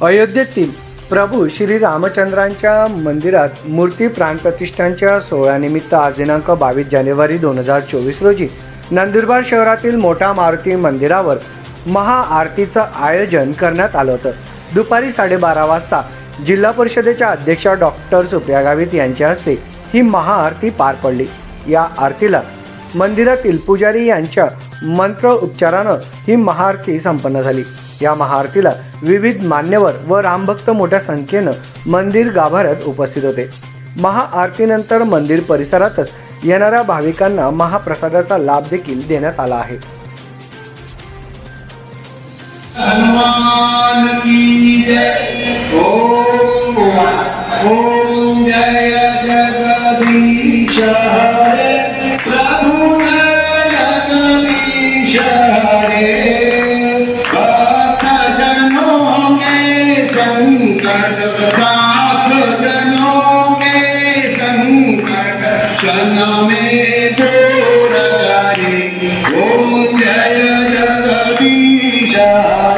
अयोध्येतील प्रभू श्री रामचंद्रांच्या मंदिरात मूर्ती प्राणप्रतिष्ठांच्या सोहळ्यानिमित्त आज दिनांक बावीस जानेवारी दोन हजार चोवीस रोजी नंदुरबार शहरातील मोठा मारुती मंदिरावर महाआरतीचं आयोजन करण्यात आलं होतं. दुपारी साडेबारा वाजता जिल्हा परिषदेच्या अध्यक्षा डॉक्टर सुप्रिया गावित यांच्या हस्ते ही महाआरती पार पडली. या आरतीला मंदिरातील पुजारी यांच्या मंत्र उपचारानं ही महाआरती संपन्न झाली. या महाआरतीला विविध मान्यवर व रामभक्त मोठ्या संख्येनं मंदिर गाभाऱ्यात उपस्थित होते. महाआरतीनंतर मंदिर परिसरातच येणाऱ्या भाविकांना महाप्रसादाचा लाभ देखील देण्यात आला आहे. जय. ओम जय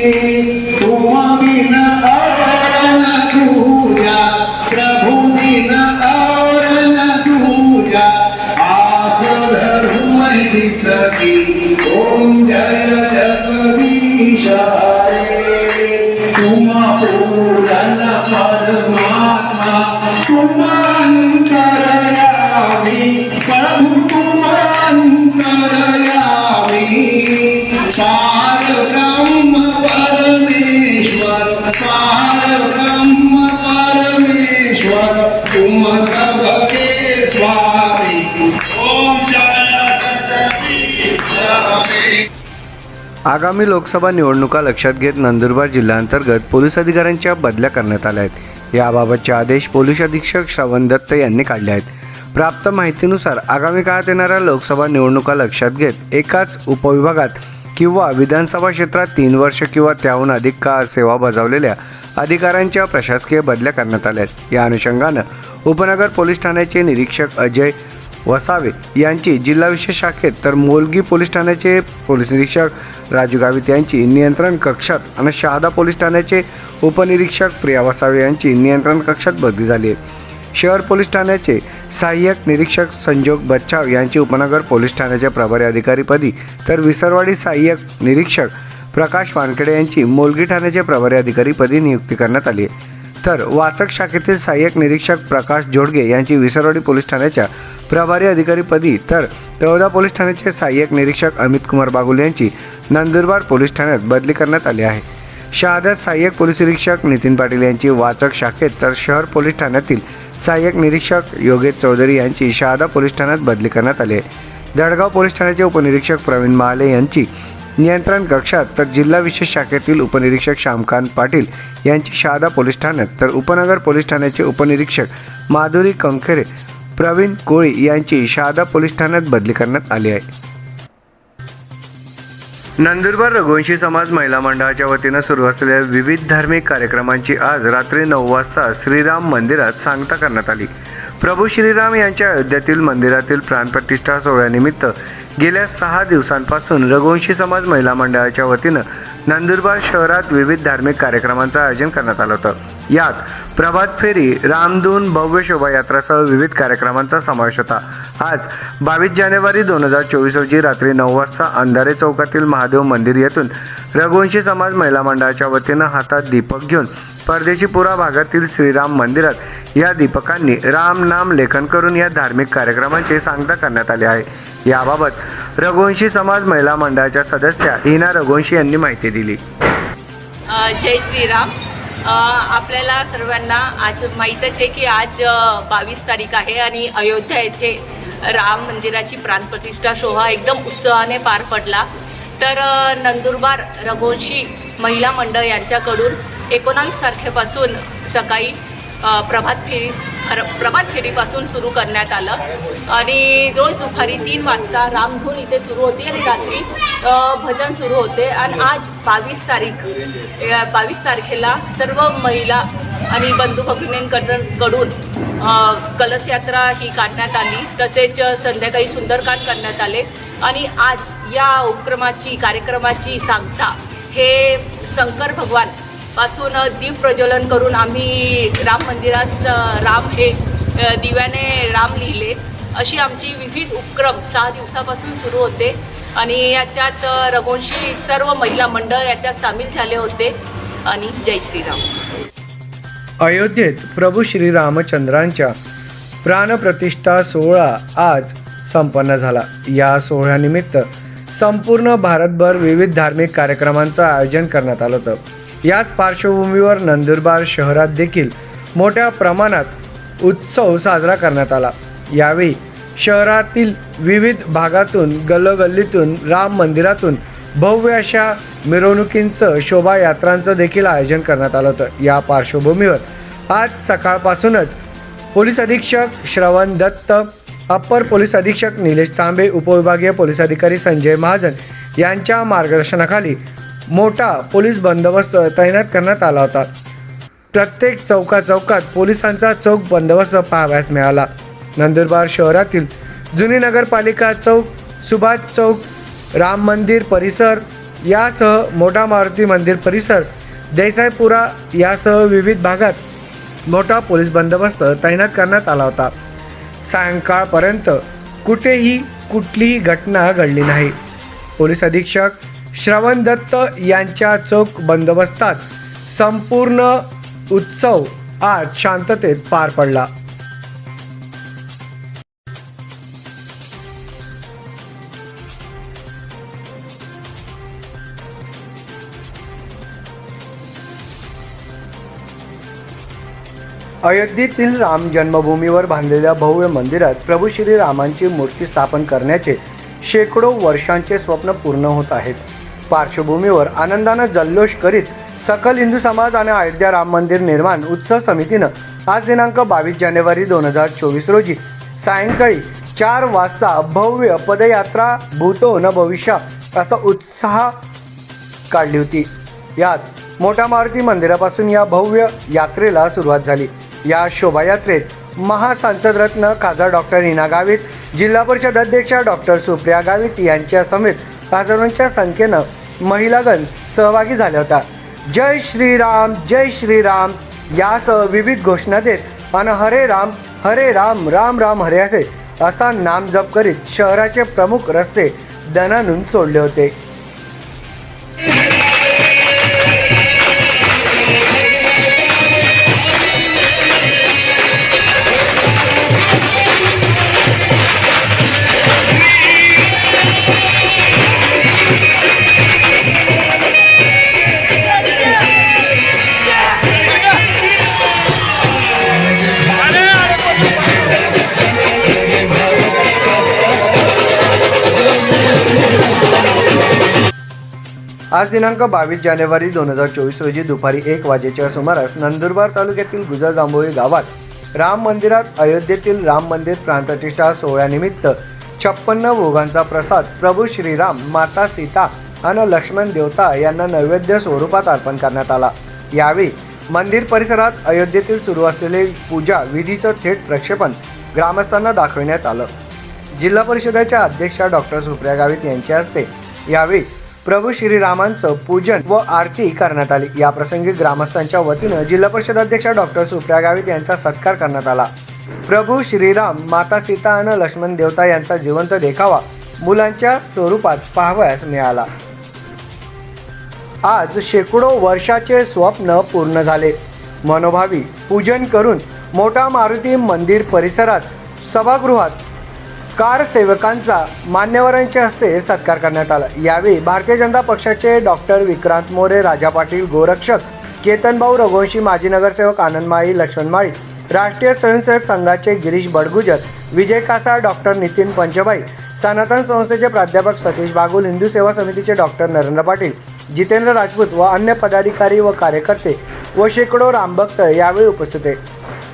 सती आगामी लोकसभा निवडणुका लक्षात घेत नंदुरबार जिल्ह्याअंतर्गत पोलीस अधिकाऱ्यांच्या बदल्या करण्यात आल्या आहेत. याबाबतचे आदेश पोलीस अधीक्षक श्रवण दत्त यांनी काढले आहेत. प्राप्त माहितीनुसार आगामी काळात येणाऱ्या लोकसभा निवडणुका लक्षात घेत एकाच उपविभागात किंवा विधानसभा क्षेत्रात तीन वर्ष किंवा त्याहून अधिक काळ सेवा बजावलेल्या अधिकाऱ्यांच्या प्रशासकीय बदल्या करण्यात आल्या आहेत. या अनुषंगानं उपनगर पोलीस ठाण्याचे निरीक्षक अजय वसावे यांची जिल्हा विशेष शाखेत तर मोलगी पोलीस ठाण्याचे पोलीस निरीक्षक राजू गावित यांची नियंत्रण कक्षात आणि शहादा पोलीस ठाण्याचे उपनिरीक्षक प्रिया वसावे यांची नियंत्रण कक्षात बदली झाली आहे. शहर पोलीस ठाण्याचे सहाय्यक निरीक्षक संजोग बच्चाव यांची उपनगर पोलीस ठाण्याच्या प्रभारी अधिकारीपदी तर विसरवाडी सहाय्यक निरीक्षक प्रकाश वानखेडे यांची मोलगी ठाण्याचे प्रभारी अधिकारीपदी नियुक्ती करण्यात आली आहे. तर वाचक शाखेतील सहाय्यक निरीक्षक प्रकाश जोडगे यांची विसरवाडी पोलीस ठाण्याच्या प्रभारी अधिकारीपदी तर तळोदा पोलीस ठाण्याचे सहाय्यक निरीक्षक अमित कुमार बागुल यांची नंदुरबार पोलीस ठाण्यात बदली करण्यात आली आहे. शहाद्यात सहाय्यक पोलीस निरीक्षक नितीन पाटील यांची वाचक शाखेत तर शहर पोलीस ठाण्यातील सहाय्यक निरीक्षक योगेश चौधरी यांची शहादा पोलीस ठाण्यात बदली करण्यात आली आहे. दडगाव पोलीस ठाण्याचे उपनिरीक्षक प्रवीण महाले यांची नियंत्रण कक्षात तर जिल्हा विशेष शाखेतील उपनिरीक्षक श्यामकांत पाटील यांची शहादा पोलीस ठाण्यात तर उपनगर पोलीस ठाण्याचे उपनिरीक्षक माधुरी कंखेरे प्रवीण कोळी यांची शहादा पोलीस ठाण्यात बदली करण्यात आली आहे. नंदुरबार रघुवंशी समाज महिला मंडळाच्या वतीनं सुरू असलेल्या विविध धार्मिक कार्यक्रमांची आज रात्री नऊ वाजता श्रीराम मंदिरात सांगता करण्यात आली. प्रभू श्रीराम यांच्या अयोध्यातील मंदिरातील प्राणप्रतिष्ठा सोहळ्यानिमित्त गेल्या सहा दिवसांपासून रघुवंशी समाज महिला मंडळाच्या वतीनं नंदुरबार शहरात विविध धार्मिक कार्यक्रमांचं आयोजन करण्यात आलं होतं. यात प्रभात फेरी रामधून भव्य शोभायात्रासह विविध कार्यक्रमांचा समावेश होता. आज बावीस जानेवारी दोन हजार चोवीस रोजी रात्री नऊ वाजता अंधारे चौकातील महादेव मंदिर येथून रघुवंशी समाज महिला मंडळाच्या वतीनं हातात दीपक घेऊन परदेशीपुरा भागातील श्रीराम मंदिरात या दीपकांनी राम नाम लेखन करून या धार्मिक कार्यक्रमांची सांगता करण्यात आले आहे. याबाबत रघुवंशी समाज महिला मंडळाच्या सदस्या हिना रघुवंशी यांनी माहिती दिली. जय श्रीराम. आपल्याला सर्वांना आज माहीतच आहे की आज बावीस तारीख आहे आणि अयोध्या येथे राम मंदिराची प्राणप्रतिष्ठा सोहळा एकदम उत्साहाने पार पडला. तर नंदुरबार रघुवंशी महिला मंडळ यांच्याकडून एकोणावीस तारखेपासून सकाळी प्रभात फेरी फर प्रभात फेरीपासून सुरू करण्यात आलं. आणि रोज दुपारी तीन वाजता रामधून इथे सुरू होती आणि रात्री भजन सुरू होते. आणि आज बावीस तारीख या बावीस तारखेला सर्व महिला आणि बंधू भगिनींकडून कलश यात्रा ही काढण्यात आली. तसेच संध्याकाळी सुंदरकांड करण्यात आले. आणि आज या उपक्रमाची कार्यक्रमाची सांगता हे शंकर भगवान पासून दीप प्रज्वलन करून आम्ही राम मंदिरात राम हे दिव्याने राम लिहिले. अशी आमची विविध उपक्रम सहा दिवसापासून सुरू होते. आणि याच्यात रघुवंशी सर्व महिला मंडळ याच्यात सामील झाले होते. आणि जय श्रीराम. अयोध्येत प्रभू श्रीरामचंद्रांच्या प्राणप्रतिष्ठा सोहळा आज संपन्न झाला. या सोहळ्यानिमित्त संपूर्ण भारतभर विविध धार्मिक कार्यक्रमांचं आयोजन करण्यात आलं होतं. याच पार्श्वभूमीवर नंदुरबार शहरात देखील मोठ्या प्रमाणात उत्सव साजरा करण्यात आला. यावेळी शहरातील विविध भागातून गल्लोगल्लीतून राम मंदिरातून भव्य अशा मिरवणुकींचं शोभायात्रांचं देखील आयोजन करण्यात आलं होतं. या पार्श्वभूमीवर आज सकाळपासूनच पोलीस अधीक्षक श्रवण दत्त अप्पर पोलीस अधीक्षक निलेश तांबे उपविभागीय पोलीस अधिकारी संजय महाजन यांच्या मार्गदर्शनाखाली मोठा पोलीस बंदोबस्त तैनात करण्यात आला होता. प्रत्येक चौका चौकात पोलिसांचा चौक बंदोबस्त पाहावयास मिळाला. नंदुरबार शहरातील जुनी नगरपालिका चौक सुभाष चौक राम मंदिर परिसर यासह मोठा मारुती मंदिर परिसर देसाईपुरा यासह विविध भागात मोठा पोलीस बंदोबस्त तैनात करण्यात आला होता. सायंकाळपर्यंत कुठेही कुठलीही घटना घडली नाही. पोलीस अधीक्षक श्रवण दत्त यांच्या चोख बंदोबस्तात संपूर्ण उत्सव आज शांततेत पार पडला. अयोध्येतील राम जन्मभूमीवर बांधलेल्या भव्य मंदिरात प्रभू श्रीरामांची मूर्ती स्थापन करण्याचे शेकडो वर्षांचे स्वप्न पूर्ण होत आहेत. पार्श्वभूमीवर आनंदानं जल्लोष करीत सकल हिंदू समाज आणि अयोध्या राम मंदिर निर्माण उत्सव समितीनं आज दिनांक बावीस जानेवारी दोन हजार चोवीस रोजी सायंकाळी चार वाजता भव्य पदयात्रा भूतो न भविष्य असा उत्साह काढली होती. यात मोठा मारुती मंदिरापासून या भव्य यात्रेला सुरुवात झाली. या शोभायात्रेत महासंसद रत्न खासदार डॉक्टर हिना गावित जिल्हा परिषद अध्यक्षा डॉक्टर सुप्रिया गावित यांच्या समेत हजारोंच्या संख्येनं महिलागण सहभागी झाल्या होत्या जय श्रीराम जय श्रीराम. यासह विविध घोषणा देत आणि हरे राम हरे राम राम राम हरे असे असा नाम जप करीत शहराचे प्रमुख रस्ते दणानून सोडले होते. आज दिनांक बावीस जानेवारी दोन हजार चोवीस रोजी दुपारी एक वाजेच्या सुमारास नंदुरबार तालुक्यातील गुजर जांभोळी गावात राम मंदिरात अयोध्येतील राम मंदिर प्राणप्रतिष्ठा सोहळ्यानिमित्त छप्पन्न भोगांचा प्रसाद प्रभू श्रीराम माता सीता आणि लक्ष्मण देवता यांना नैवेद्य स्वरूपात अर्पण करण्यात आला. यावेळी मंदिर परिसरात अयोध्येतील सुरू असलेले पूजा विधीचं थेट प्रक्षेपण ग्रामस्थांना दाखविण्यात आलं. जिल्हा परिषदेच्या अध्यक्षा डॉक्टर सुप्रिया गावित यांच्या हस्ते यावेळी प्रभू श्रीरामांचं पूजन व आरती करण्यात आली. या प्रसंगी ग्रामस्थांच्या वतीनं जिल्हा परिषद अध्यक्षा डॉक्टर सुप्रिया गावित यांचा सत्कार करण्यात आला. प्रभू श्रीराम माता सीता आणि लक्ष्मण देवता यांचा जिवंत देखावा मुलांच्या स्वरूपात पाहावयास मिळाला. आज शेकडो वर्षाचे स्वप्न पूर्ण झाले. मनोभावी पूजन करून मोठा मारुती मंदिर परिसरात सभागृहात कार सेवकांचा मान्यवरांच्या हस्ते सत्कार करण्यात आला. यावेळी भारतीय जनता पक्षाचे डॉक्टर विक्रांत मोरे राजा पाटील गोरक्षक केतनभाऊ रघुवंशी माजी नगरसेवक आनंद माळी लक्ष्मण माळी राष्ट्रीय स्वयंसेवक संघाचे गिरीश बडगुजर विजय कासार डॉक्टर नितीन पंचबाई सनातन संस्थेचे प्राध्यापक सतीश बागुल हिंदू सेवा समितीचे डॉक्टर नरेंद्र पाटील जितेंद्र राजपूत व अन्य पदाधिकारी व कार्यकर्ते व शेकडो रामभक्त यावेळी उपस्थित आहे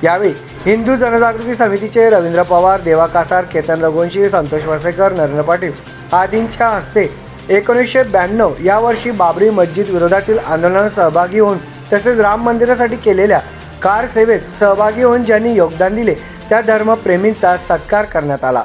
यावेळी हिंदू जनजागृती समितीचे रवींद्र पवार देवा कासार केतन रघुवंशी संतोष वसेकर नरेंद्र पाटील आदींच्या हस्ते एकोणीसशे ब्याण्णव या वर्षी बाबरी मस्जिद विरोधातील आंदोलनात सहभागी होऊन तसेच राम मंदिरासाठी केलेल्या कार सेवेत सहभागी होऊन ज्यांनी योगदान दिले त्या धर्मप्रेमींचा सत्कार करण्यात आला.